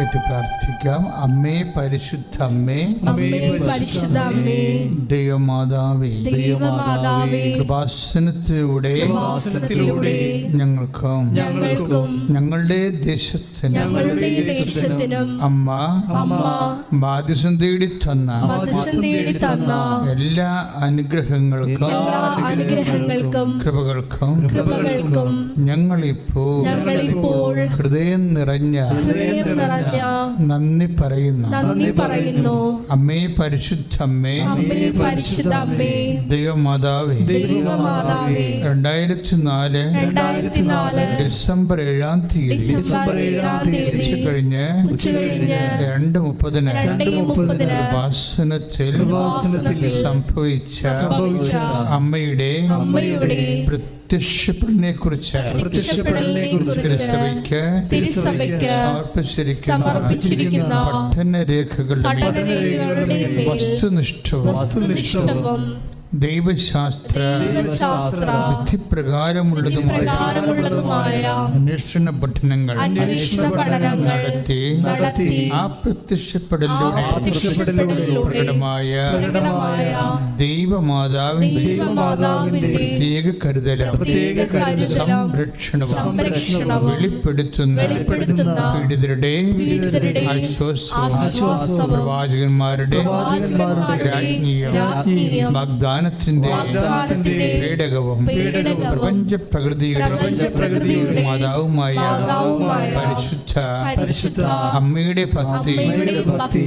ഏറ്റു പ്രാർത്ഥിക്കാം. അമ്മേ പരിശുദ്ധ അമ്മേ അമ്മേ പരിശുദ്ധ അമ്മേ ദൈവമാതാവേ ദൈവമാതാവേ കൃപാസനത്തിലൂടെ വാസനത്തിലൂടെ ഞങ്ങൾക്കും ഞങ്ങൾക്കും ഞങ്ങളുടെ ദേശത്തിന് ഞങ്ങളുടെ ദേശത്തിനും അമ്മ അമ്മ ബാധ്യസം തേടി തന്ന തേടി തന്ന എല്ലാ അനുഗ്രഹങ്ങൾക്കും അനുഗ്രഹങ്ങൾക്കും കൃപകൾക്കും കൃപകൾക്കും ഞങ്ങളിപ്പോൾ ഞങ്ങളിപ്പോൾ ഹൃദയം നിറഞ്ഞ ഹൃദയം നിറഞ്ഞ നന്ദി പറയുന്നു. നന്ദി പറയുന്നു. അമ്മേ പരിശുദ്ധമ്മേ. അമ്മേ പരിശുദ്ധമ്മേ. പരിശുദ്ധ അമ്മേ ദൈവമാതാവേ. ദൈവമാതാവേ. രണ്ടായിരത്തി നാല് രണ്ടായിരത്തി നാല് ഡിസംബർ ഏഴാം തീയതി ഡിസംബർ ഏഴാം തീയതി ഉച്ച കഴിഞ്ഞ് ഉച്ചകഴിഞ്ഞ് രണ്ട് മുപ്പതിന് രണ്ട് മുപ്പതിന് ഉപാസനത്തിൽ സംഭവിച്ച സംഭവിച്ച അമ്മയുടെ അമ്മയുടെ പ്രത്യക്ഷപ്പെടലിനെ കുറിച്ച് പ്രത്യക്ഷപ്പെടലിനെ കുറിച്ച് തിരുസഭയ്ക്ക് തിരുസഭയ്ക്ക് സമർപ്പിച്ചിരിക്കുന്ന. സമർപ്പിച്ചിരിക്കുന്ന പഠനരേഖകളുടെ വസ്തുനിഷ്ഠവും ദൈവശാസ്ത്ര വിധിപ്രകാരമുള്ളതുമായ പ്രകാരമുള്ളതുമായ അന്വേഷണ പഠനങ്ങൾ നടത്തി ആ പ്രത്യക്ഷപ്പെടലിലൂടെ പ്രകടമായ ദൈവമാതാവിന്റെ പ്രത്യേക കരുതലും സംരക്ഷണവും വെളിപ്പെടുത്തുന്ന പീഡിതരുടെ ആശ്വാസവും പ്രവാചകന്മാരുടെ രാജ്ഞീയം രാജ്ഞിയും വാഗ്ദാനത്തിന്റെ പേടകവും പ്രപഞ്ച പ്രകൃതിയുടെ മാതാവുമായ പരിശുദ്ധ പരിശുദ്ധ അമ്മയുടെ ഭക്തി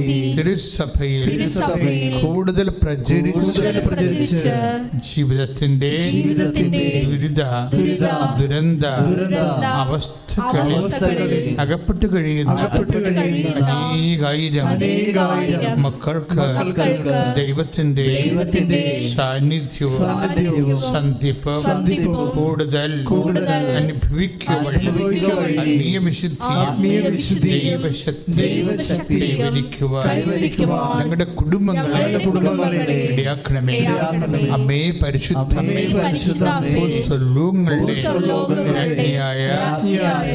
തിരുസഭയിൽ കൂടുതൽ പ്രചരിച്ച് ജീവിതത്തിന്റെ ജീവിതത്തിന്റെ ദുരിത ദുരന്ത ദുരന്ത അവസ്ഥകളിൽ അകപ്പെട്ടു കഴിയുന്ന അനേകായിരം മക്കൾക്ക് ദൈവത്തിന്റെ സാന്നിധ്യവും സന്ധിപ്പും കൂടുതൽ ദൈവശക്തി കൈവരിക്കുവാൻ ഞങ്ങളുടെ കുടുംബങ്ങളെ കുടുംബങ്ങളെ ഇടയാക്കണമേ. ഇടയാക്കണമേ. അമ്മേ പരിശുദ്ധ രാജ്ഞിയായ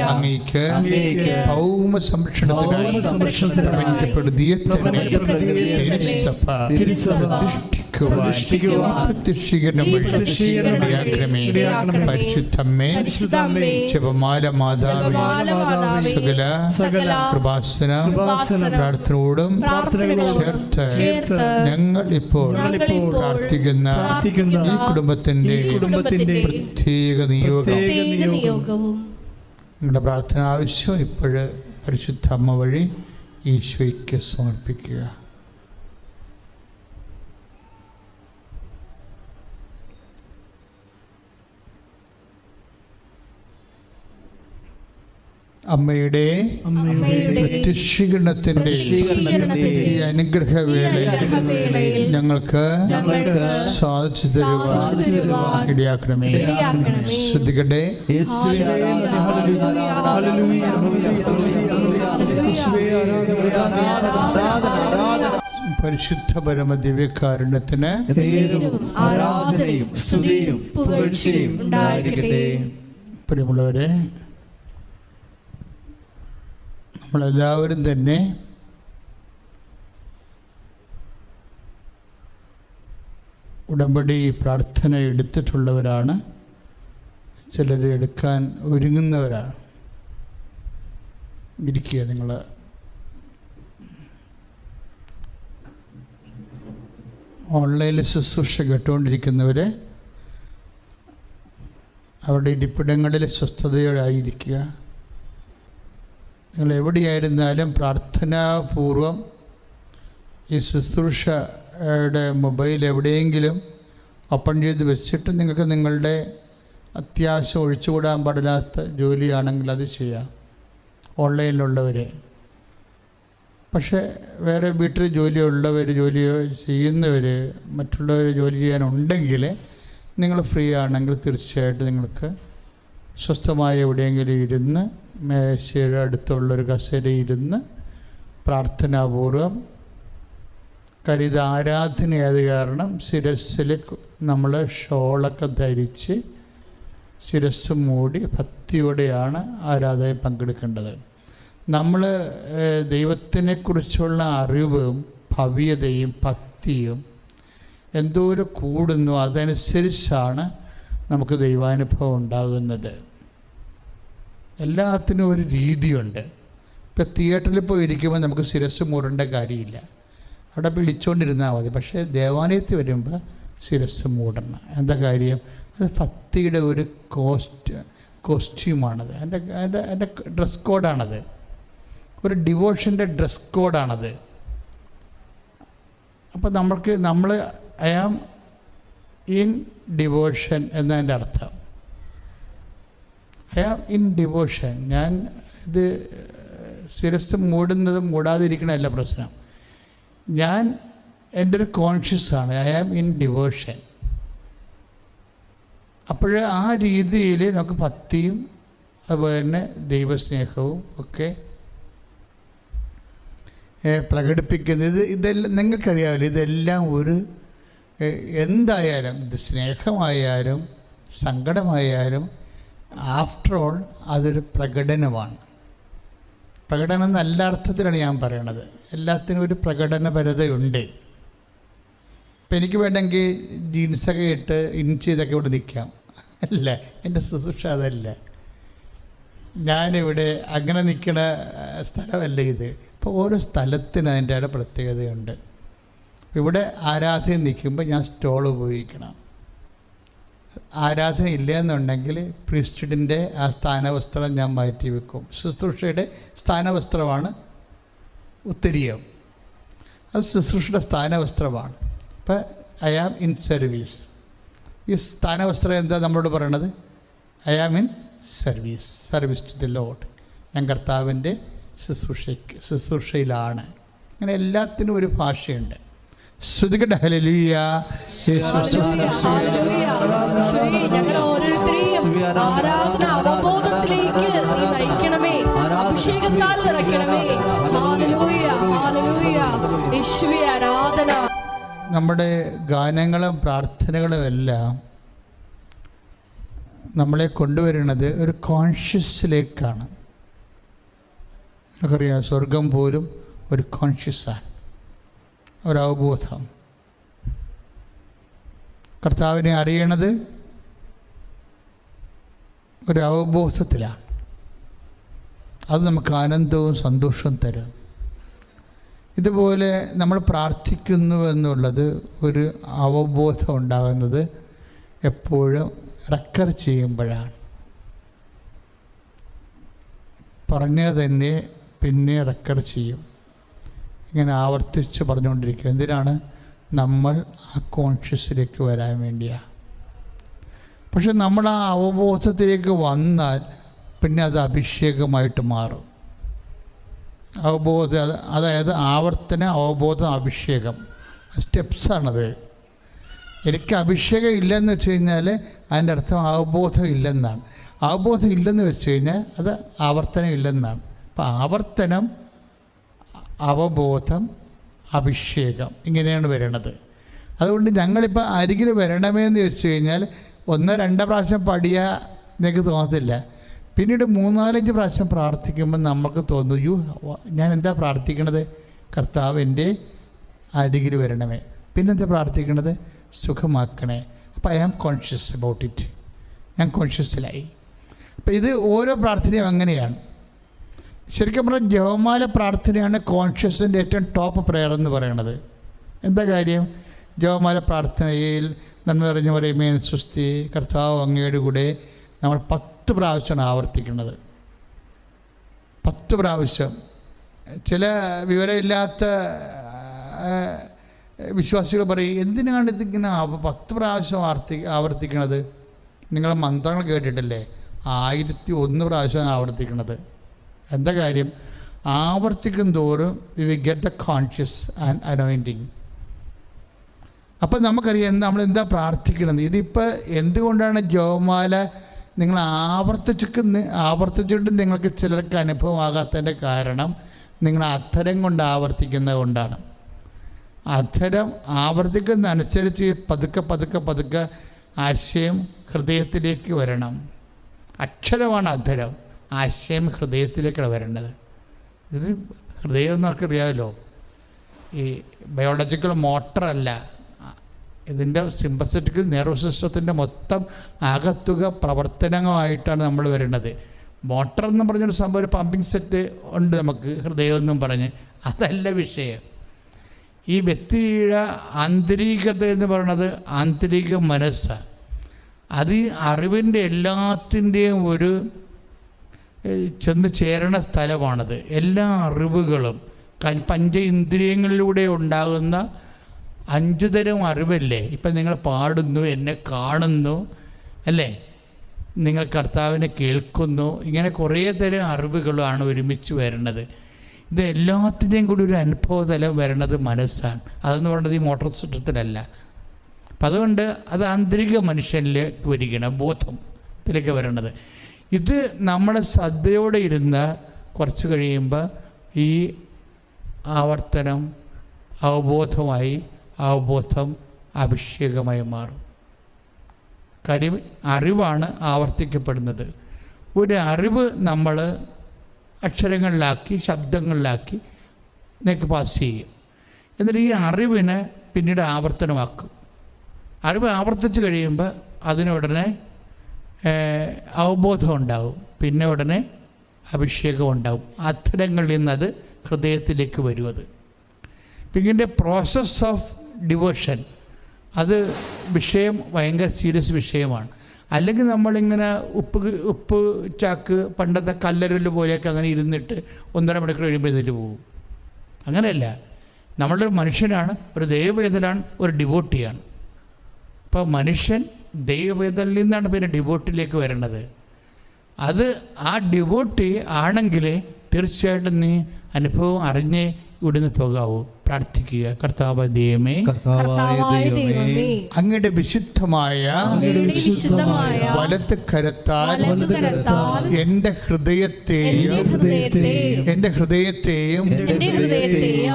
അങ്ങേക്ക് ഭൗമ സംരക്ഷണത്തിനായി. പരിശുദ്ധമ്മേ ജപമാല മാതാവേ സകല കൃപാസന പ്രാർത്ഥനയോടും ചേർത്ത് ഞങ്ങൾ ഇപ്പോൾ പ്രാർത്ഥിക്കുന്ന ഈ കുടുംബത്തിന്റെ പ്രത്യേക നിയോഗവും നിങ്ങളുടെ പ്രാർത്ഥന ആവശ്യം ഇപ്പോഴ് പരിശുദ്ധ അമ്മ വഴി ഈശോയ്ക്ക് സമർപ്പിക്കുക. അമ്മയുടെ പ്രത്യക്ഷീകരണത്തിന്റെ ഈ അനുഗ്രഹവേളയിൽ ഞങ്ങൾക്ക് ഞങ്ങൾക്ക് സാധിച്ചു തരുവാൻ ഇടയാക്കണമേ. ശ്രദ്ധിക്കട്ടെ. ഹല്ലേലൂയ, ഹല്ലേലൂയ, യേശുവേ ആരാധന, പരിശുദ്ധ പരമ ദിവ്യകാരുണ്യത്തിന് ആരാധനയും സ്തുതിയും പുകഴ്ചയും ഉണ്ടായിരിക്കട്ടെ. പ്രിയമുള്ളവരെ നമ്മളെല്ലാവരും തന്നെ ഉടമ്പടി പ്രാർത്ഥന എടുത്തിട്ടുള്ളവരാണ്. ചിലർ എടുക്കാൻ ഒരുങ്ങുന്നവരാണ്. ഇരിക്കുക നിങ്ങൾ ഓൺലൈനിൽ ശുശ്രൂഷ കേട്ടുകൊണ്ടിരിക്കുന്നവരെ അവരുടെ ഇരിപ്പിടങ്ങളിൽ സ്വസ്ഥതയോടായിരിക്കുക നിങ്ങൾ എവിടെയായിരുന്നാലും പ്രാർത്ഥനാപൂർവം ഈ ശുശ്രൂഷയുടെ മൊബൈൽ എവിടെയെങ്കിലും ഓപ്പൺ ചെയ്ത് വെച്ചിട്ട് നിങ്ങൾക്ക് നിങ്ങളുടെ അത്യാവശ്യം ഒഴിച്ചുകൂടാൻ പാടില്ലാത്ത ജോലിയാണെങ്കിൽ അത് ചെയ്യാം. ഓൺലൈനിലുള്ളവരെ. പക്ഷേ വേറെ വീട്ടിൽ ജോലിയുള്ളവർ ജോലി ചെയ്യുന്നവർ മറ്റുള്ളവർ ജോലി ചെയ്യാനുണ്ടെങ്കിൽ നിങ്ങൾ ഫ്രീ ആണെങ്കിൽ തീർച്ചയായിട്ടും നിങ്ങൾക്ക് സ്വസ്ഥമായ എവിടെയെങ്കിലും ഇരുന്ന് മേശയുടെ അടുത്തുള്ളൊരു കസേരയിൽ ഇരുന്ന് പ്രാർത്ഥനാപൂർവം കരുത ആരാധനയായത് കാരണം ശിരസ്സിൽ നമ്മൾ ഷോളൊക്കെ ധരിച്ച് ശിരസ് മൂടി ഭക്തിയോടെയാണ് ആരാധനയിൽ പങ്കെടുക്കേണ്ടത്. നമ്മൾ ദൈവത്തിനെക്കുറിച്ചുള്ള അറിവും ഭവ്യതയും ഭക്തിയും എന്തോരം കൂടുന്നു അതനുസരിച്ചാണ് നമുക്ക് ദൈവാനുഭവം ഉണ്ടാകുന്നത്. എല്ലാത്തിനും ഒരു രീതിയുണ്ട്. ഇപ്പം തിയേറ്ററിൽ പോയി ഇരിക്കുമ്പോൾ നമുക്ക് ശിരസ് മൂടേണ്ട കാര്യമില്ല. അവിടെ വിളിച്ചുകൊണ്ടിരുന്നാൽ മതി. പക്ഷേ ദേവാലയത്തിൽ വരുമ്പോൾ ശിരസ് മൂടണം. എന്താ കാര്യം? അത് ഭക്തിയുടെ ഒരു കോസ്റ്റ് കോസ്റ്റ്യൂമാണത്. എന്റെ എന്റെ എന്റെ ഡ്രസ് കോഡാണത് ഒരു ഡിവോഷന്റെ ഡ്രസ് കോഡാണത് അപ്പോൾ നമ്മൾക്ക് നമ്മൾ ഐ ആം ഇൻ ഡിവോഷൻ എന്നതിന്റെ അർത്ഥം. I am in devotion. ഞാൻ ഇത് ശിരസ് മൂടുന്നതും മൂടാതിരിക്കണമല്ല പ്രശ്നം. ഞാൻ എന്റെ ഒരു കോൺഷ്യസാണ് ഐ ആം ഇൻ ഡിവോഷൻ അപ്പോൾ ആ രീതിയിൽ നമുക്ക് ഭക്തിയും അതുപോലെ തന്നെ ദൈവസ്നേഹവും ഒക്കെ പ്രകടിപ്പിക്കുന്നത്. ഇത് ഇതെല്ലാം നിങ്ങൾക്കറിയാമല്ലോ ഇതെല്ലാം ഒരു എന്തായാലും ഇത് സ്നേഹമായാലും സങ്കടമായാലും ആഫ്റ്റർ ഓൾ അതൊരു പ്രകടനമാണ്. പ്രകടനം നല്ല അർത്ഥത്തിലാണ് ഞാൻ പറയണത്. എല്ലാത്തിനും ഒരു പ്രകടനപരതയുണ്ട്. ഇപ്പം എനിക്ക് വേണമെങ്കിൽ ജീൻസൊക്കെ ഇട്ട് ഇൻ ചെയ്തൊക്കെ ഇവിടെ നിൽക്കാം. അല്ല എന്റെ ശുശ്രൂഷ അതല്ല. ഞാനിവിടെ അങ്ങനെ നിൽക്കുന്ന സ്ഥലമല്ല ഇത്. ഇപ്പോൾ ഓരോ സ്ഥലത്തിന് അതിന്റെ പ്രത്യേകതയുണ്ട്. ഇവിടെ ആരാധന നിൽക്കുമ്പോൾ ഞാൻ സ്റ്റോൾ ഉപയോഗിക്കണം. ആരാധന ഇല്ല എന്നുണ്ടെങ്കിൽ പ്രിസ്റ്റിഡിന്റെ ആ സ്ഥാനവസ്ത്രം ഞാൻ മാറ്റി വെക്കും. ശുശ്രൂഷയുടെ സ്ഥാനവസ്ത്രമാണ് ഉത്തരീയം. അത് ശുശ്രൂഷയുടെ സ്ഥാനവസ്ത്രമാണ്. അപ്പോൾ ഐ ആം ഇൻ സർവീസ് ഈ സ്ഥാനവസ്ത്രം എന്താ നമ്മളോട് പറയണത്? I am in service service to the lord ഞാൻ കർത്താവിന്റെ ശുശ്രൂഷയ്ക്ക് ശുശ്രൂഷയിലാണ്. അങ്ങനെ എല്ലാത്തിനും ഒരു ഭാഷയുണ്ട്. ശ്രുതികട ഹലലിയ ഓരോരുത്തരെയും ആരാധന അവബോധത്തിലേക്ക് നീ നയിക്കണമേ. അഭിഷേകത്താൽ നിറയ്ക്കണമേ. ഹാലലൂയ ഹാലലൂയ യേശുവേ ആരാധന. നമ്മുടെ ഗാനങ്ങളും പ്രാർത്ഥനകളും എല്ലാം നമ്മളെ കൊണ്ടുവരുന്നത് ഒരു കോൺഷ്യസിലേക്കാണ് നമുക്കറിയാം സ്വർഗം പോലും ഒരു കോൺഷ്യസാണ് ഒരു അവബോധം കർത്താവിനെ അറിയണത് ഒരു അവബോധത്തിലാണ് അത് നമുക്ക് ആനന്ദവും സന്തോഷവും തരും. ഇതുപോലെ നമ്മൾ പ്രാർത്ഥിക്കുന്നു എന്നുള്ളത് ഒരു അവബോധം ഉണ്ടാകുന്നത് എപ്പോഴും റെക്കർ ചെയ്യുമ്പോഴാണ്. പറഞ്ഞ തന്നെ പിന്നെ റെക്കർ ചെയ്യും. ഇങ്ങനെ ആവർത്തിച്ച് പറഞ്ഞുകൊണ്ടിരിക്കുക. എന്തിനാണ്? നമ്മൾ ആ കോൺഷ്യസിലേക്ക് വരാൻ വേണ്ടിയാണ് പക്ഷെ നമ്മൾ ആ അവബോധത്തിലേക്ക് വന്നാൽ പിന്നെ അത് അഭിഷേകമായിട്ട് മാറും. അവബോധ അതായത് ആവർത്തന അവബോധ അഭിഷേകം. സ്റ്റെപ്സാണത് എനിക്ക് അഭിഷേകം ഇല്ലെന്ന് വെച്ച് കഴിഞ്ഞാൽ അതിന്റെ അർത്ഥം അവബോധം ഇല്ലെന്നാണ്. അവബോധം ഇല്ലെന്ന് വെച്ച് കഴിഞ്ഞാൽ അത് ആവർത്തനം ഇല്ലെന്നാണ്. അപ്പം ആവർത്തനം അവബോധം അഭിഷേകം ഇങ്ങനെയാണ് വരണത്. അതുകൊണ്ട് ഞങ്ങളിപ്പോൾ അരികിൽ വരണമേ എന്ന് വെച്ച് കഴിഞ്ഞാൽ ഒന്നോ രണ്ടോ പ്രാവശ്യം പടിയാ എനിക്ക് തോന്നത്തില്ല. പിന്നീട് മൂന്നാലഞ്ച് പ്രാവശ്യം പ്രാർത്ഥിക്കുമ്പോൾ നമുക്ക് തോന്നും യു ഞാൻ എന്താ പ്രാർത്ഥിക്കണത്? കർത്താവ് എന്റെ അരികിൽ വരണമേ. പിന്നെന്താ പ്രാർത്ഥിക്കണത്? സുഖമാക്കണേ. അപ്പോൾ I am conscious about it. ഞാൻ കോൺഷ്യസിലായി. അപ്പോൾ ഇത് ഓരോ പ്രാർത്ഥനയും അങ്ങനെയാണ്. ശരിക്കും പറഞ്ഞാൽ ജപമാല പ്രാർത്ഥനയാണ് കോൺഷ്യസിന്റെ ഏറ്റവും ടോപ്പ് പ്രെയർ എന്ന് പറയുന്നത് എന്താ കാര്യം? ജപമാല പ്രാർത്ഥനയിൽ നന്മ നിറഞ്ഞ പറയുമേ സുസ്തി കർത്താവ് അങ്ങയുടെ കൂടെ നമ്മൾ പത്ത് പ്രാവശ്യമാണ് ആവർത്തിക്കുന്നത്. പത്ത് പ്രാവശ്യം. ചില വിവരമില്ലാത്ത വിശ്വാസികൾ പറയും എന്തിനാണ് ഇതിങ്ങനെ പത്ത് പ്രാവശ്യം ആവർത്തി ആവർത്തിക്കണത്? നിങ്ങൾ മന്ത്രങ്ങൾ കേട്ടിട്ടില്ലേ? ആയിരത്തി ഒന്ന് പ്രാവശ്യമാണ് ആവർത്തിക്കണത്. എന്താ കാര്യം? ആവർത്തിക്കും തോറും we we get the conscious and anointing അപ്പം നമുക്കറിയാം നമ്മൾ എന്താ പ്രാർത്ഥിക്കണം ഇതിപ്പോൾ എന്തുകൊണ്ടാണ് ജോമാല നിങ്ങൾ ആവർത്തിച്ചിട്ട് ആവർത്തിച്ചിട്ട് നിങ്ങൾക്ക് ചിലർക്ക് അനുഭവമാകാത്തതിന്റെ കാരണം നിങ്ങൾ അധരം കൊണ്ട് ആവർത്തിക്കുന്നത് കൊണ്ടാണ്. അധരം ആവർത്തിക്കുന്നതനുസരിച്ച് പതുക്കെ പതുക്കെ പതുക്കെ ആശയം ഹൃദയത്തിലേക്ക് വരണം. അക്ഷരമാണ് അധരം. ആശയം ഹൃദയത്തിലേക്കാണ് വരേണ്ടത്. ഇത് ഹൃദയം എന്നൊക്കെ അറിയാമല്ലോ ഈ ബയോളജിക്കൽ മോട്ടറല്ല ഇതിന്റെ സിമ്പസറ്റിക് നെർവസ് സിസ്റ്റത്തിന്റെ മൊത്തം ആകത്തുക പ്രവർത്തനമായിട്ടാണ് നമ്മൾ വരുന്നത് മോട്ടർ എന്ന് പറഞ്ഞൊരു സംഭവം ഒരു പമ്പിങ് സെറ്റ് ഉണ്ട് നമുക്ക് ഹൃദയം എന്നും പറഞ്ഞ്. അതല്ല വിഷയം. ഈ വ്യക്തിയുടെ ആന്തരികത എന്ന് പറയുന്നത് ആന്തരിക മനസ്സാണ്. അത് അറിവിന്റെ എല്ലാത്തിന്റെയും ഒരു ചെന്ന് ചേരണ സ്ഥലമാണത്. എല്ലാ അറിവുകളും പഞ്ച ഇന്ദ്രിയങ്ങളിലൂടെ ഉണ്ടാകുന്ന അഞ്ച് തരം അറിവല്ലേ? ഇപ്പം നിങ്ങൾ പാടുന്നു എന്നെ കാണുന്നു അല്ലേ? നിങ്ങൾ കർത്താവിനെ കേൾക്കുന്നു ഇങ്ങനെ കുറേ തരം അറിവുകളാണ് ഒരുമിച്ച് വരുന്നത് ഇത് എല്ലാത്തിന്റെയും കൂടി ഒരു അനുഭവതലം വരണത് മനസ്സാണ്. അതെന്ന് പറയുന്നത് ഈ മോട്ടോർ സിസ്റ്റത്തിലല്ല. അപ്പം അതുകൊണ്ട് അത് ആന്തരിക മനുഷ്യനിലേക്ക് വരികയാണ് ബോധത്തിലേക്ക് വരണത്. ഇത് നമ്മൾ ശ്രദ്ധയോടെ ഇരുന്ന് കുറച്ച് കഴിയുമ്പോൾ ഈ ആവർത്തനം അവബോധമായി അവബോധം അഭിഷേകമായി മാറും. കരി അറിവാണ് ആവർത്തിക്കപ്പെടുന്നത്. ഒരു അറിവ് നമ്മൾ അക്ഷരങ്ങളിലാക്കി ശബ്ദങ്ങളിലാക്കി നിങ്ങൾക്ക് പാസ് ചെയ്യും. എന്നിട്ട് ഈ അറിവിനെ പിന്നീട് ആവർത്തനമാക്കും. അറിവ് ആവർത്തിച്ച് കഴിയുമ്പോൾ അതിനുടനെ അവബോധം ഉണ്ടാവും. പിന്നെ ഉടനെ അഭിഷേകം ഉണ്ടാവും. അത്തരങ്ങളിൽ നിന്നത് ഹൃദയത്തിലേക്ക് വരും അത്. പിന്നെ പ്രോസസ് ഓഫ് ഡിവോഷൻ അത് വിഷയം ഭയങ്കര സീരിയസ് വിഷയമാണ്. അല്ലെങ്കിൽ നമ്മളിങ്ങനെ ഉപ്പ് ഉപ്പ് ചാക്ക് പണ്ടത്തെ കല്ലരൽ പോലെയൊക്കെ അങ്ങനെ ഇരുന്നിട്ട് ഒന്നര മണിക്കൂർ കഴിയുമ്പോൾ എഴുന്നേറ്റ് പോകും. അങ്ങനെയല്ല. നമ്മളൊരു മനുഷ്യനാണ് ഒരു ദൈവവേദനാണ് ഒരു ഡിവോട്ടിയാണ് അപ്പോൾ മനുഷ്യൻ ദൈവവേദനയിൽ നിന്നാണ് പിന്നെ ഡിവോട്ടിലേക്ക് വരേണ്ടത്. അത് ആ ഡിവോട്ടി ആണെങ്കിൽ തീർച്ചയായിട്ടും നീ അനുഭവം അറിഞ്ഞേ ഇവിടുന്ന് പോകാവൂ. പ്രാർത്ഥിക്കുക. കർത്താവ് ദൈവമേ കർത്താവായ ദൈവമേ അങ്ങയുടെ വിശുദ്ധമായ വലത്ത് കരത്താൽ വലതു കരത്താൽ എന്റെ ഹൃദയത്തെയും എന്റെ ഹൃദയത്തെയും എന്റെ ഹൃദയത്തെയും എന്റെ ഹൃദയത്തെയും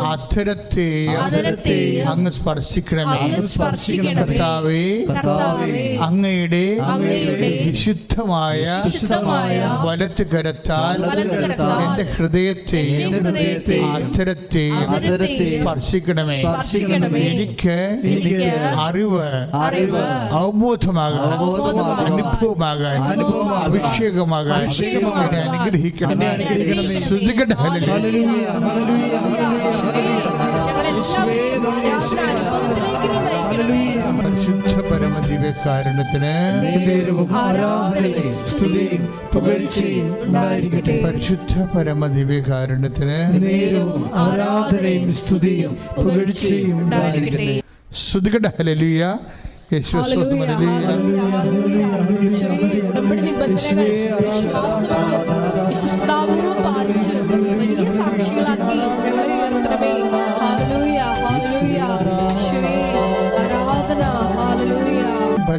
അധരത്തെയും അങ്ങ് സ്പർശിക്കണമേ. കർത്താവേ അങ്ങയുടെ വിശുദ്ധമായ വിശുദ്ധമായ വലത്ത് കരത്താൽ വലതു കരത്താൽ എന്റെ ഹൃദയത്തെയും എന്റെ ഹൃദയത്തെയും അധരത്തെയും സ്പർശിക്കണമേ. എനിക്ക് അറിവ് അറിവ് അവബോധമാകാൻ അനുഭവമാകാൻ അഭിഷേകമാകാൻ എന്നെ അനുഗ്രഹിക്കണം എന്നെ അനുഗ്രഹിക്കണമേ. ശ്രുതികട്ടെ ഹല്ലേലൂയ. പരിശുദ്ധ പരമദിവ്യകാരണത്തിന് പരിശുദ്ധ പരമദിവ്യകാരണത്തിന് ആരാധനയും സ്തുതിയും പുകഴ്ചയും ഉണ്ടായിരിക്കട്ടെ ശ്രുതികട്ടെ ഹല്ലേലൂയ യേശുവേ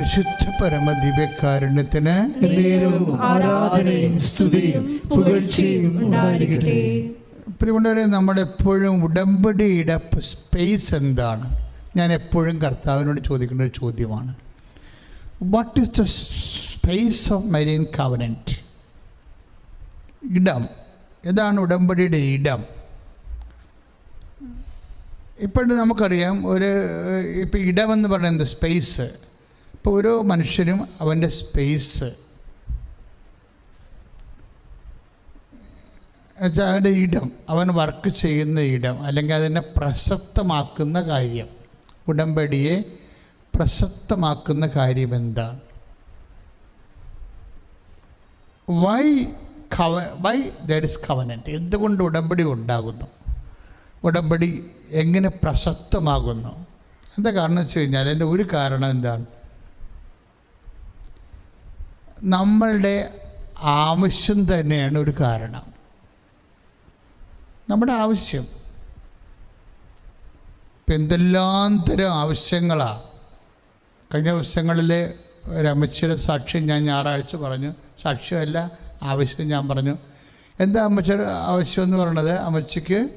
പരിശുദ്ധ പരമ ദിവ്യകാരുണ്യത്തിന് ആരാധനയും സ്തുതിയും പുകഴ്ചയും ഉണ്ടായിരിക്കട്ടെ. പ്രിയമുള്ളവരെ നമ്മളെപ്പോഴും ഉടമ്പടിയുടെ സ്പേസ് എന്താണ്? ഞാൻ എപ്പോഴും കർത്താവിനോട് ചോദിക്കുന്ന ഒരു ചോദ്യമാണ്. What is the space of Marian covenant ഇടം. ഏതാണ് ഉടമ്പടിയുടെ ഇടം? ഇപ്പോഴും നമുക്കറിയാം ഒരു ഇപ്പോൾ ഇടമെന്ന് പറയുന്നത് സ്പേസ് ഓരോ മനുഷ്യനും അവന്റെ സ്പേസ് എന്നുവെച്ചാൽ അവന്റെ ഇടം അവൻ വർക്ക് ചെയ്യുന്ന ഇടം അല്ലെങ്കിൽ അതിനെ പ്രസക്തമാക്കുന്ന കാര്യം. ഉടമ്പടിയെ പ്രസക്തമാക്കുന്ന കാര്യം എന്താണ്? വൈ കവ വൈ ദർ ഇസ് കവനന്റ് എന്തുകൊണ്ട് ഉടമ്പടി ഉണ്ടാകുന്നു? ഉടമ്പടി എങ്ങനെ പ്രസക്തമാകുന്നു? എന്താ കാരണം വെച്ച് കഴിഞ്ഞാൽ എന്റെ ഒരു കാരണം എന്താണ്? നമ്മളുടെ ആവശ്യം തന്നെയാണ് ഒരു കാരണം. നമ്മുടെ ആവശ്യം. ഇപ്പം എന്തെല്ലാം തരം ആവശ്യങ്ങളാണ് കഴിഞ്ഞ ദിവസങ്ങളിലെ ഒരു അമ്മച്ചിയുടെ സാക്ഷ്യം ഞാൻ ഞായറാഴ്ച പറഞ്ഞു. സാക്ഷ്യമല്ല ആവശ്യം ഞാൻ പറഞ്ഞു. എന്താ അമ്മച്ചിയുടെ ആവശ്യം എന്ന് പറയണത്? അമ്മച്ചിക്ക്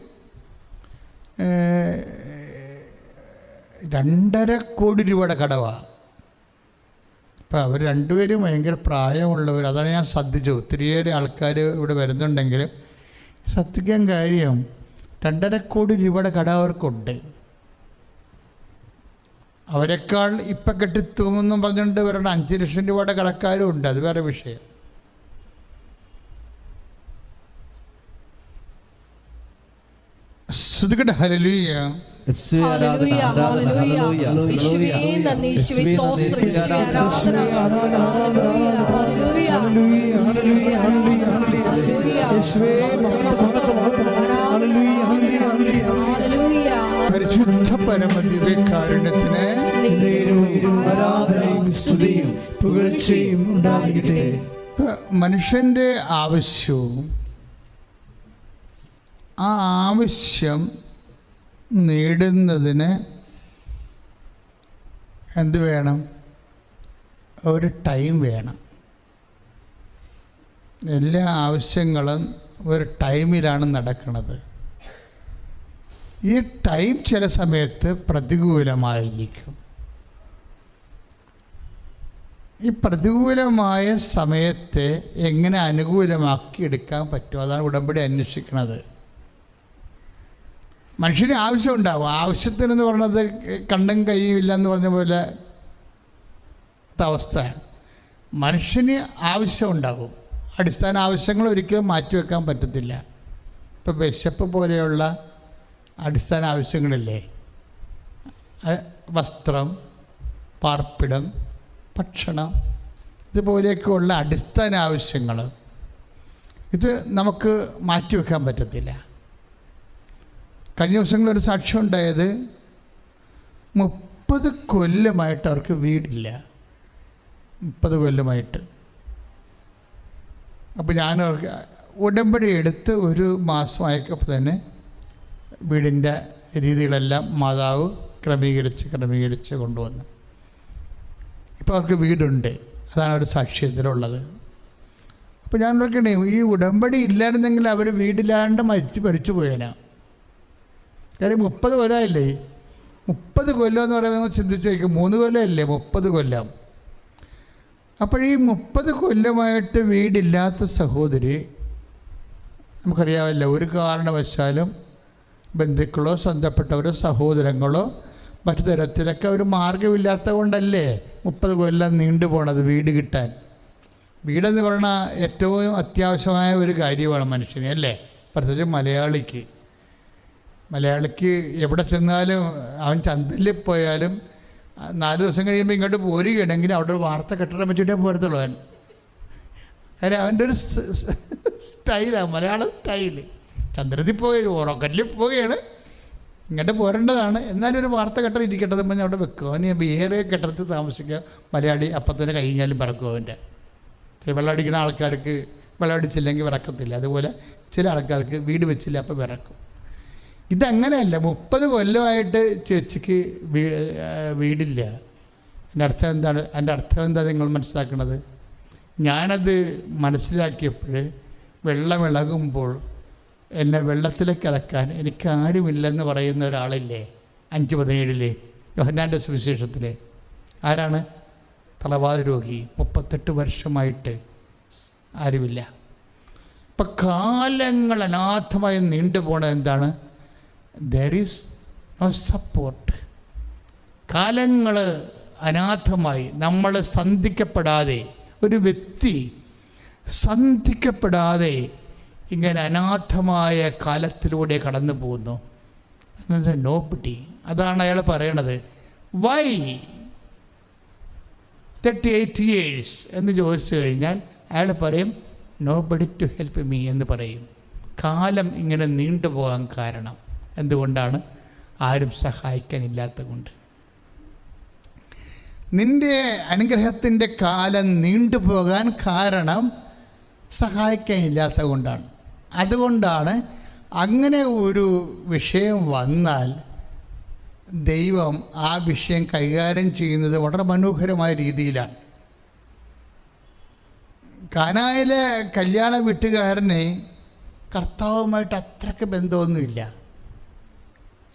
രണ്ടര കോടി രൂപയുടെ കടവാണ് അപ്പോൾ അവർ രണ്ടുപേരും ഭയങ്കര പ്രായമുള്ളവർ അതാണ് ഞാൻ ശ്രദ്ധിച്ചത്. ഒത്തിരിയേറെ ആൾക്കാർ ഇവിടെ വരുന്നുണ്ടെങ്കിൽ ശ്രദ്ധിക്കാൻ കാര്യം രണ്ടര കോടി രൂപയുടെ കട അവർക്കുണ്ട്. അവരെക്കാൾ ഇപ്പം കെട്ടി തൂങ്ങുന്നും പറഞ്ഞുകൊണ്ട് വരണ അഞ്ച് ലക്ഷം രൂപയുടെ കടക്കാരും ഉണ്ട്. അത് വേറെ വിഷയം. ശ്രുതികട ഹരലീയ പരിശുദ്ധ പരമദിവ്യകാരുണ്യത്തിന് ആരാധനയും സ്തുതിയും പുകഴ്ചയും ഉണ്ടാകട്ടെ മനുഷ്യന്റെ ആവശ്യവും ആ ആവശ്യം നേടുന്നതിന് എന്ത് വേണം? ഒരു ടൈം വേണം. എല്ലാ ആവശ്യങ്ങളും ഒരു ടൈമിലാണ് നടക്കുന്നത്. ഈ ടൈം ചില സമയത്ത് പ്രതികൂലമായിരിക്കും. ഈ പ്രതികൂലമായ സമയത്തെ എങ്ങനെ അനുകൂലമാക്കി എടുക്കാൻ പറ്റും? അതാണ് ഉടമ്പടി അന്വേഷിക്കുന്നത്. മനുഷ്യന് ആവശ്യം ഉണ്ടാവും ആവശ്യത്തിനെന്ന് പറഞ്ഞത് കണ്ടും കൈയും ഇല്ല എന്ന് പറഞ്ഞ പോലെ അവസ്ഥയാണ്. മനുഷ്യന് ആവശ്യം ഉണ്ടാവും അടിസ്ഥാന ആവശ്യങ്ങൾ ഒരിക്കലും മാറ്റിവെക്കാൻ പറ്റത്തില്ല. ഇപ്പോൾ വിശപ്പ് പോലെയുള്ള അടിസ്ഥാന ആവശ്യങ്ങളില്ലേ? വസ്ത്രം പാർപ്പിടം ഭക്ഷണം ഇതുപോലെയൊക്കെയുള്ള അടിസ്ഥാന ആവശ്യങ്ങൾ ഇത് നമുക്ക് മാറ്റിവെക്കാൻ പറ്റത്തില്ല. കഴിഞ്ഞ ദിവസങ്ങളിൽ ഒരു സാക്ഷ്യം ഉണ്ടായത് മുപ്പത് കൊല്ലമായിട്ട് അവർക്ക് വീടില്ല. മുപ്പത് കൊല്ലമായിട്ട്. അപ്പോൾ ഞാൻ അവർക്ക് ഉടമ്പടി എടുത്ത് ഒരു മാസമായപ്പോൾ തന്നെ വീടിന്റെ രീതികളെല്ലാം മാതാവ് ക്രമീകരിച്ച് ക്രമീകരിച്ച് കൊണ്ടുവന്നു. ഇപ്പോൾ അവർക്ക് വീടുണ്ട്. അതാണ് ഒരു സാക്ഷ്യത്തിലുള്ളത്. അപ്പോൾ ഞാൻ ഓർക്കണേ ഈ ഉടമ്പടി ഇല്ലായിരുന്നെങ്കിൽ അവർ വീടില്ലാണ്ട് മരിച്ച് മരിച്ചു പോയേനാ കാര്യം മുപ്പത് കൊല്ലമല്ലേ മുപ്പത് കൊല്ലം എന്ന് പറയുന്നത് നമ്മൾ ചിന്തിച്ച് നോക്കും മൂന്ന് കൊല്ലമല്ലേ? മുപ്പത് കൊല്ലം. അപ്പോഴീ മുപ്പത് കൊല്ലമായിട്ട് വീടില്ലാത്ത സഹോദരി നമുക്കറിയാമല്ലോ ഒരു കാരണവശാലും ബന്ധുക്കളോ സ്വന്തപ്പെട്ടവരോ സഹോദരങ്ങളോ മറ്റു തരത്തിലൊക്കെ ഒരു മാർഗമില്ലാത്ത കൊണ്ടല്ലേ മുപ്പത് കൊല്ലം നീണ്ടു പോണത് വീട് കിട്ടാൻ? വീടെന്ന് പറഞ്ഞാൽ ഏറ്റവും അത്യാവശ്യമായ ഒരു കാര്യമാണ് മനുഷ്യനെ അല്ലേ? പ്രത്യേകിച്ച് മലയാളിക്ക്. മലയാളിക്ക് എവിടെ ചെന്നാലും അവൻ ചന്തയിൽ പോയാലും നാല് ദിവസം കഴിയുമ്പോൾ ഇങ്ങോട്ട് പോരുകയാണെങ്കിൽ അവിടെ ഒരു വാർത്ത കെട്ടിടം വെച്ചിട്ടേ പോരത്തുള്ളൂ അവൻ. കാര്യം അവന്റെ ഒരു സ്റ്റൈലാണ് മലയാള സ്റ്റൈൽ. ചന്ദ്രത്തിൽ പോയി റോക്കറ്റിൽ പോവുകയാണ്. ഇങ്ങോട്ട് പോരേണ്ടതാണ്. എന്നാലും ഒരു വാർത്ത കെട്ടം ഇരിക്കട്ടെന്ന് പറഞ്ഞാൽ അവിടെ വെക്കുക അവന് വേറെ കെട്ടിടത്തിൽ താമസിക്കുക മലയാളി അപ്പം തന്നെ കഴിഞ്ഞാലും പറക്കും അവന്റെ. വെള്ളം അടിക്കുന്ന ആൾക്കാർക്ക് വെള്ളം അടിച്ചില്ലെങ്കിൽ വിറക്കത്തില്ല. അതുപോലെ ചില ആൾക്കാർക്ക് വീട് വെച്ചില്ല അപ്പോൾ വിറക്കും. ഇതങ്ങനെയല്ല. മുപ്പത് കൊല്ലമായിട്ട് ചേച്ചിക്ക് വീ വീടില്ല. എന്റെ അർത്ഥം എന്താണ്? എന്റെ അർത്ഥം എന്താ നിങ്ങൾ മനസ്സിലാക്കുന്നത് ഞാനത് മനസ്സിലാക്കിയപ്പോൾ വെള്ളം ഇളകുമ്പോൾ എന്നെ വെള്ളത്തിലേക്ക് ഇറക്കാൻ എനിക്ക് ആരുമില്ലെന്ന് പറയുന്ന ഒരാളില്ലേ? അഞ്ച് പതിനേഴിലെ യോഹന്നാന്റെ സുവിശേഷത്തിലെ ആരാണ്? തലവാത രോഗി. മുപ്പത്തെട്ട് വർഷമായിട്ട് ആരുമില്ല. ഇപ്പം കാലങ്ങൾ അനാഥമായി നീണ്ടുപോണത് എന്താണ്? ദർ ഈസ് നോ സപ്പോർട്ട് കാലങ്ങൾ അനാഥമായി നമ്മൾ സന്ധിക്കപ്പെടാതെ ഒരു വ്യക്തി സന്ധിക്കപ്പെടാതെ ഇങ്ങനെ അനാഥമായ കാലത്തിലൂടെ കടന്നു പോകുന്നു നോപ്പിട്ടി പിടി അതാണ് അയാൾ പറയണത്. വൈ തേർട്ടി എയ്റ്റ് ഇയേഴ്സ് എന്ന് ചോദിച്ചു കഴിഞ്ഞാൽ അയാൾ പറയും nobody to help me എന്ന് പറയും. കാലം ഇങ്ങനെ നീണ്ടുപോകാൻ കാരണം. എന്തുകൊണ്ടാണ്? ആരും സഹായിക്കാനില്ലാത്ത കൊണ്ട് നിന്റെ അനുഗ്രഹത്തിന്റെ കാലം നീണ്ടുപോകാൻ കാരണം സഹായിക്കാനില്ലാത്ത കൊണ്ടാണ് അതുകൊണ്ടാണ് അങ്ങനെ ഒരു വിഷയം വന്നാൽ ദൈവം ആ വിഷയം കൈകാര്യം ചെയ്യുന്നത് വളരെ മനോഹരമായ രീതിയിലാണ്. കാനായിലെ കല്യാണ വീട്ടുകാരനെ കർത്താവുമായിട്ട് അത്രയ്ക്ക് ബന്ധമൊന്നുമില്ല.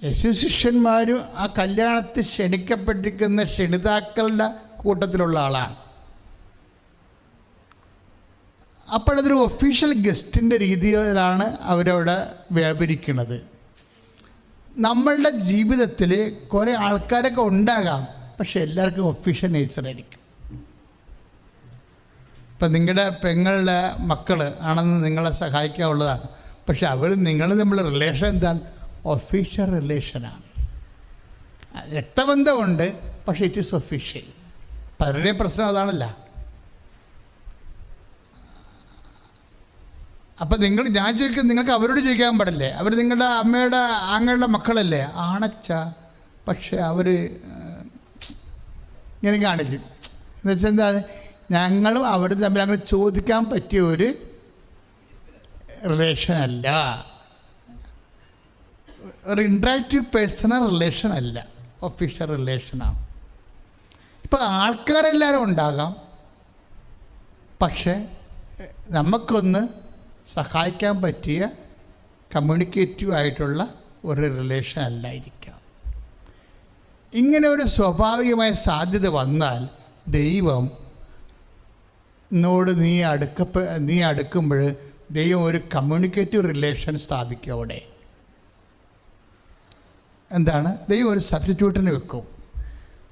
യേശു ശിഷ്യന്മാരും ആ കല്യാണത്തിൽ ക്ഷണിക്കപ്പെട്ടിരിക്കുന്ന ക്ഷണിതാക്കളുടെ കൂട്ടത്തിലുള്ള ആളാണ്. അപ്പോഴതൊരു ഒഫീഷ്യൽ ഗസ്റ്റിന്റെ രീതിയിലാണ് അവരവിടെ വ്യാപരിക്കുന്നത്. നമ്മളുടെ ജീവിതത്തിൽ കുറേ ആൾക്കാരൊക്കെ ഉണ്ടാകാം പക്ഷെ എല്ലാവർക്കും ഒഫീഷ്യൽ നേച്ചറായിരിക്കും ഇപ്പം നിങ്ങളുടെ പെങ്ങളുടെ മക്കൾ ആണെന്ന് നിങ്ങളെ സഹായിക്കാവുള്ളതാണ് പക്ഷെ അവർ നിങ്ങൾ തമ്മിലുള്ള റിലേഷൻ എന്താണ്? ഒഫീഷ്യൽ റിലേഷനാണ് രക്തബന്ധമുണ്ട് പക്ഷേ ഇറ്റ് ഈസ് ഒഫീഷ്യൽ പലരുടെയും പ്രശ്നം അതാണല്ല. അപ്പം നിങ്ങൾ ഞാൻ ചോദിക്കും നിങ്ങൾക്ക് അവരോട് ചോദിക്കാൻ പാടില്ലേ? അവർ നിങ്ങളുടെ അമ്മയുടെ ആങ്ങളുടെ മക്കളല്ലേ? ആണച്ച പക്ഷേ അവർ ഇങ്ങനെ കാണിക്കും. എന്ന് വെച്ചാൽ എന്താ ഞങ്ങളും അവരും തമ്മിൽ അങ്ങനെ ചോദിക്കാൻ പറ്റിയ ഒരു റിലേഷൻ അല്ല. ഒരു ഇൻട്രാക്റ്റീവ് പേഴ്സണൽ റിലേഷൻ അല്ല. ഒഫീഷ്യൽ റിലേഷനാണ് ഇപ്പോൾ ആൾക്കാരെല്ലാവരും ഉണ്ടാകാം. പക്ഷേ നമുക്കൊന്ന് സഹായിക്കാൻ പറ്റിയ കമ്മ്യൂണിക്കേറ്റീവ് ആയിട്ടുള്ള ഒരു റിലേഷൻ അല്ലായിരിക്കാം. ഇങ്ങനെ ഒരു സ്വാഭാവികമായ സാധ്യത വന്നാൽ ദൈവം നോട് നീ അടുക്കപ്പെ നീ അടുക്കുമ്പോൾ ദൈവം ഒരു കമ്മ്യൂണിക്കേറ്റീവ് റിലേഷൻ സ്ഥാപിക്കും അവിടെ. എന്താണ്? ദൈവം ഒരു സബ്സ്റ്റിറ്റ്യൂട്ടിനെ വെക്കും.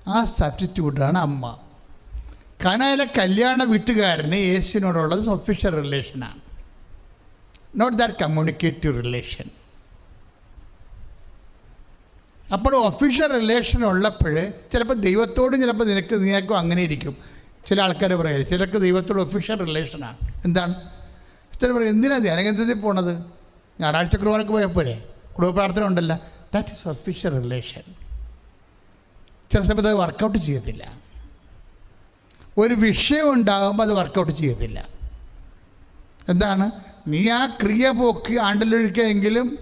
ആ സബ്സ്റ്റിറ്റ്യൂട്ടാണ് അമ്മ. കനയിലെ കല്യാണ വീട്ടുകാരന് യേശുവിനോടുള്ളത് ഒഫീഷ്യൽ റിലേഷനാണ് നോട്ട് ദാറ്റ് കമ്മ്യൂണിക്കേറ്റീവ് റിലേഷൻ അപ്പോൾ ഒഫീഷ്യൽ റിലേഷൻ ഉള്ളപ്പോൾ ചിലപ്പോൾ ദൈവത്തോടും ചിലപ്പോൾ നിനക്ക് നിനക്കും അങ്ങനെ ഇരിക്കും. ചില ആൾക്കാർ പറയും ചിലർക്ക് ദൈവത്തോട് ഒഫീഷ്യൽ റിലേഷനാണ് എന്താണ്? ചില പറയും എന്തിനാണ് ധ്യാനകേന്ദ്രത്തിൽ പോണത്? ഞായറാഴ്ച കുർബാനക്ക് പോയപ്പോലെ കുടുംബ പ്രാർത്ഥന ഉണ്ടല്ലോ. ദാറ്റ് ഈസ് ഒഫീഷ്യൽ റിലേഷൻ ചില സമയത്ത് അത് വർക്കൗട്ട് ചെയ്യത്തില്ല. ഒരു വിഷയം ഉണ്ടാകുമ്പോൾ അത് വർക്കൗട്ട് ചെയ്യത്തില്ല. എന്താണ്? നീ ആ ക്രിയ പോക്കി ആണ്ടിലൊഴിക്കെങ്കിലും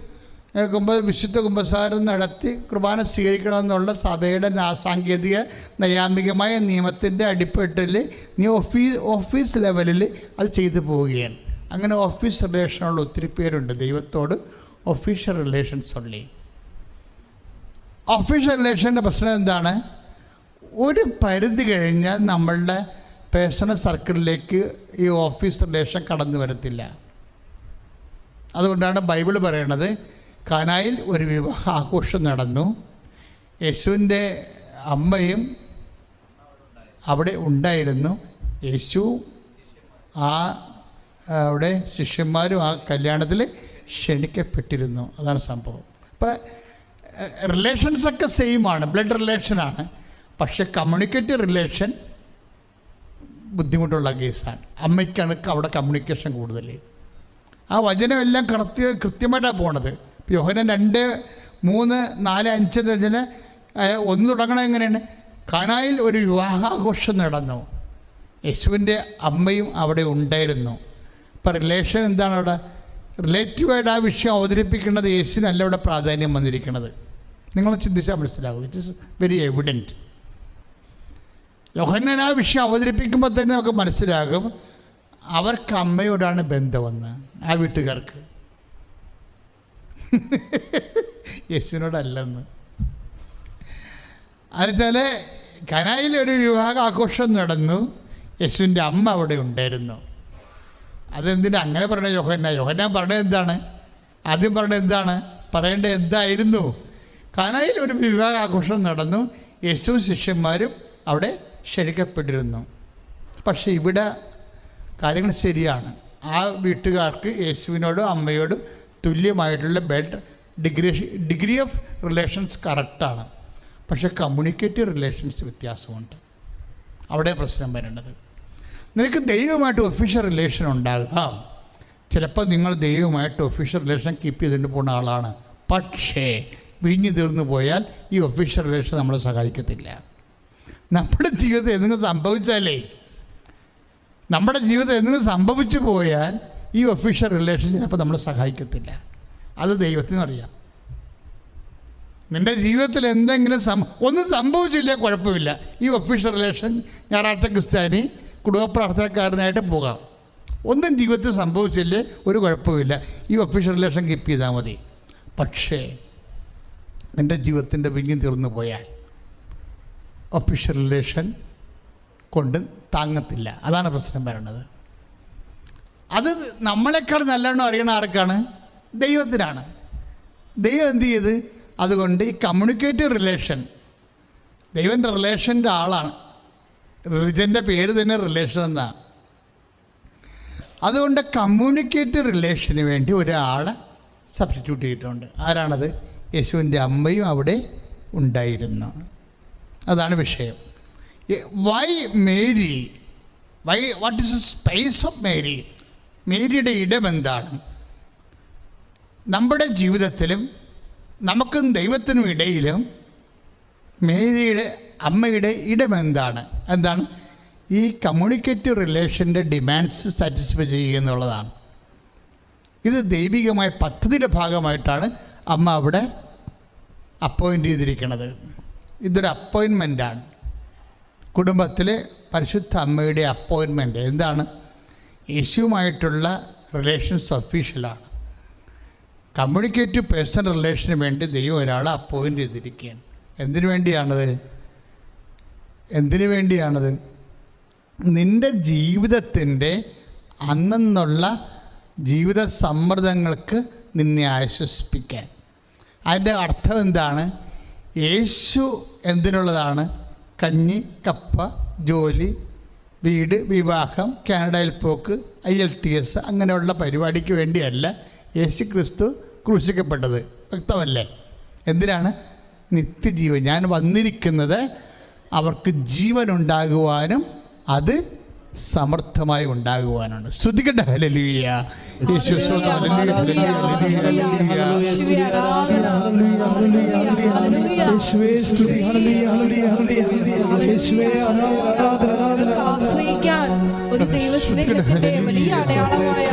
കുംഭ വിശുദ്ധ കുംഭസാരം നടത്തി കുർബാന സ്വീകരിക്കണമെന്നുള്ള സഭയുടെ സാങ്കേതിക നൈയാമികമായ നിയമത്തിന്റെ അടിപ്പെട്ടിൽ നീ ഓഫീസ് ഓഫീസ് ലെവലിൽ അത് ചെയ്തു പോവുകയാണ്. അങ്ങനെ ഓഫീസ് റിലേഷനുള്ള ഒത്തിരി പേരുണ്ട്. ദൈവത്തോട് ഒഫീഷ്യൽ റിലേഷൻസ് ഉള്ളി. ഒഫീഷ്യൽ റിലേഷന്റെ പ്രശ്നം എന്താണ്? ഒരു പരിധി കഴിഞ്ഞാൽ നമ്മളുടെ പേഴ്സണൽ സർക്കിളിലേക്ക് ഈ ഓഫീസ് റിലേഷൻ കടന്നു വരത്തില്ല. അതുകൊണ്ടാണ് ബൈബിൾ പറയണത് കാനായിൽ ഒരു വിവാഹ ആഘോഷം നടന്നു. യേശുവിന്റെ അമ്മയും അവിടെ ഉണ്ടായിരുന്നു. യേശു ആ അവിടെ ശിഷ്യന്മാരും ആ കല്യാണത്തിൽ ക്ഷണിക്കപ്പെട്ടിരുന്നു. അതാണ് സംഭവം. അപ്പോൾ റിലേഷൻസൊക്കെ സെയിമാണ് ബ്ലഡ് റിലേഷനാണ് പക്ഷെ കമ്മ്യൂണിക്കേറ്റീവ് റിലേഷൻ ബുദ്ധിമുട്ടുള്ള കേസാണ്. അമ്മയ്ക്കാണ് അവിടെ കമ്മ്യൂണിക്കേഷൻ കൂടുതൽ. ആ വചനമെല്ലാം കൃത്യ കൃത്യമായിട്ടാണ് പോണത്. ഇപ്പോൾ രണ്ട് മൂന്ന് നാല് അഞ്ച് വചന ഒന്ന് തുടങ്ങണം എങ്ങനെയാണ്? കനായിൽ ഒരു വിവാഹാഘോഷം നടന്നു. യേശുവിന്റെ അമ്മയും അവിടെ ഉണ്ടായിരുന്നു. ഇപ്പം റിലേഷൻ എന്താണ് അവിടെ? റിലേറ്റീവായിട്ട് ആ വിഷയം അവതരിപ്പിക്കേണ്ടത് യേശുവിനല്ല ഇവിടെ പ്രാധാന്യം വന്നിരിക്കുന്നത്. നിങ്ങൾ ചിന്തിച്ചാൽ മനസ്സിലാകും it is very evident Yohannan ആ വിഷയം അവതരിപ്പിക്കുമ്പോൾ തന്നെ നമുക്ക് മനസ്സിലാകും. അവർക്ക് അമ്മയോടാണ് ബന്ധമെന്ന് ആ വീട്ടുകാർക്ക്. യേശുവിനോടല്ലെന്ന്. എന്നുവെച്ചാൽ കനായിൽ ഒരു വിവാഹ ആഘോഷം നടന്നു. യേശുവിന്റെ അമ്മ അവിടെ ഉണ്ടായിരുന്നു. അതെന്തിനാ? അങ്ങനെ പറഞ്ഞ യോഹന്ന. യോഹന്നാൻ പറഞ്ഞത് എന്താണ്? ആദ്യം പറഞ്ഞത് എന്താണ്? പറയേണ്ട എന്തായിരുന്നു? കാനായിൽ ഒരു വിവാഹ ആഘോഷം നടന്നു. യേശു ശിഷ്യന്മാരും അവിടെ ക്ഷണിക്കപ്പെട്ടിരുന്നു. പക്ഷേ ഇവിടെ കാര്യങ്ങൾ ശരിയാണ്. ആ വീട്ടുകാർക്ക് യേശുവിനോടും അമ്മയോടും തുല്യമായിട്ടുള്ള ബെഡ് ഡിഗ്രി ഡിഗ്രി ഓഫ് റിലേഷൻസ് കറക്റ്റാണ് പക്ഷേ കമ്മ്യൂണിക്കേറ്റീവ് റിലേഷൻസ് വ്യത്യാസമുണ്ട്. അവിടെ പ്രശ്നം വരേണ്ടത് നിനക്ക് ദൈവമായിട്ട് ഒഫീഷ്യൽ റിലേഷൻ ഉണ്ടാകാം. ചിലപ്പോൾ നിങ്ങൾ ദൈവമായിട്ട് ഒഫീഷ്യൽ റിലേഷൻ കീപ്പ് ചെയ്തിട്ട് പോകുന്ന ആളാണ്. പക്ഷേ വിഞ്ഞു തീർന്നു പോയാൽ ഈ ഒഫീഷ്യൽ റിലേഷൻ നമ്മളെ സഹായിക്കത്തില്ല. നമ്മുടെ ജീവിതത്തിൽ എന്തെങ്കിലും സംഭവിച്ചാലേ നമ്മുടെ ജീവിതത്തിൽ എന്തെങ്കിലും സംഭവിച്ചു പോയാൽ ഈ ഒഫീഷ്യൽ റിലേഷൻ ചിലപ്പോൾ നമ്മളെ സഹായിക്കത്തില്ല. അത് ദൈവത്തിന് അറിയാം. നിന്റെ ജീവിതത്തിൽ എന്തെങ്കിലും സം ഒന്നും സംഭവിച്ചില്ല കുഴപ്പമില്ല. ഈ ഒഫീഷ്യൽ റിലേഷൻ ഞായറാഴ്ച ക്രിസ്ത്യാനി കുടുംബ പ്രാർത്ഥനക്കാരനായിട്ട് പോകാം. ഒന്നും ജീവിതത്തിൽ സംഭവിച്ചില്ലേ? ഒരു കുഴപ്പമില്ല ഈ ഒഫീഷ്യൽ റിലേഷൻ കീപ്പ് ചെയ്താൽ മതി. പക്ഷേ നിന്റെ ജീവിതത്തിന്റെ വിങ്ങി തീർന്നു പോയാൽ ഒഫീഷ്യൽ റിലേഷൻ കൊണ്ട് താങ്ങത്തില്ല. അതാണ് പ്രശ്നം വരണത്. അത് നമ്മളെക്കാൾ നല്ലവണ്ണം അറിയണ ആർക്കാണ്? ദൈവത്തിനാണ്. ദൈവം എന്ത് ചെയ്ത്? അതുകൊണ്ട് ഈ കമ്മ്യൂണിക്കേറ്റീവ് റിലേഷൻ ദൈവന്റെ റിലേഷന്റെ ആളാണ്. റിലിജന്റെ പേര് തന്നെ റിലേഷൻ എന്നാണ് അതുകൊണ്ട് കമ്മ്യൂണിക്കേറ്റീവ് റിലേഷന് വേണ്ടി ഒരാളെ സബ്സ്റ്റിറ്റ്യൂട്ട് ചെയ്തിട്ടുണ്ട്. ആരാണത്? യേശുവിന്റെ അമ്മയും അവിടെ ഉണ്ടായിരുന്നു. അതാണ് വിഷയം. Why Mary? Why what is a space of Mary? മേരിയുടെ ഇടം എന്താണ്? നമ്മുടെ ജീവിതത്തിലും നമുക്കും ദൈവത്തിനും ഇടയിലും മേരിയുടെ അമ്മയുടെ ഇടം എന്താണ്? ഈ കമ്മ്യൂണിക്കേറ്റീവ് റിലേഷന്റെ ഡിമാൻഡ്സ് സാറ്റിസ്ഫൈ ചെയ്യുക എന്നുള്ളതാണ്. ഇത് ദൈവികമായ പദ്ധതിയുടെ ഭാഗമായിട്ടാണ് അമ്മ അവിടെ അപ്പോയിന്റ് ചെയ്തിരിക്കുന്നത്. ഇതൊരു അപ്പോയിൻമെന്റാണ് കുടുംബത്തിലെ പരിശുദ്ധ അമ്മയുടെ അപ്പോയിൻമെന്റ് എന്താണ്? യേശുവുമായിട്ടുള്ള റിലേഷൻസ് ഒഫീഷ്യലാണ് കമ്മ്യൂണിക്കേറ്റീവ് പേഴ്സണൽ റിലേഷന് വേണ്ടി ദൈവം ഒരാളെ അപ്പോയിന്റ് ചെയ്തിരിക്കുകയാണ്. എന്തിനു വേണ്ടിയാണത്? എന്തിനു വേണ്ടിയാണത്? നിന്റെ ജീവിതത്തിന്റെ അന്നെന്നുള്ള ജീവിത സമ്മർദ്ദങ്ങൾക്ക് നിന്നെ ആശ്വസിപ്പിക്കാൻ. അതിന്റെ അർത്ഥം എന്താണ്? യേശു എന്തിനുള്ളതാണ്? കഞ്ഞി കപ്പ ജോലി വീട് വിവാഹം കാനഡയിൽ പോക്ക് ഐ എൽ ടി എസ് അങ്ങനെയുള്ള പരിപാടിക്ക് വേണ്ടിയല്ല യേശു ക്രിസ്തു ക്രൂശിക്കപ്പെട്ടത്. വ്യക്തമല്ലേ? എന്തിനാണ്? നിത്യജീവൻ. ഞാൻ വന്നിരിക്കുന്നത് അവർക്ക് ജീവൻ ഉണ്ടാകുവാനും അത് സമർത്ഥമായി ഉണ്ടാകുവാനാണ് ശ്രദ്ധിക്കട്ടെ? ഹലലിയ ആശ്രയിക്കാൻ ഒരു ദൈവസ്നേഹത്തിന്റെ വലിയ അടയാളമായ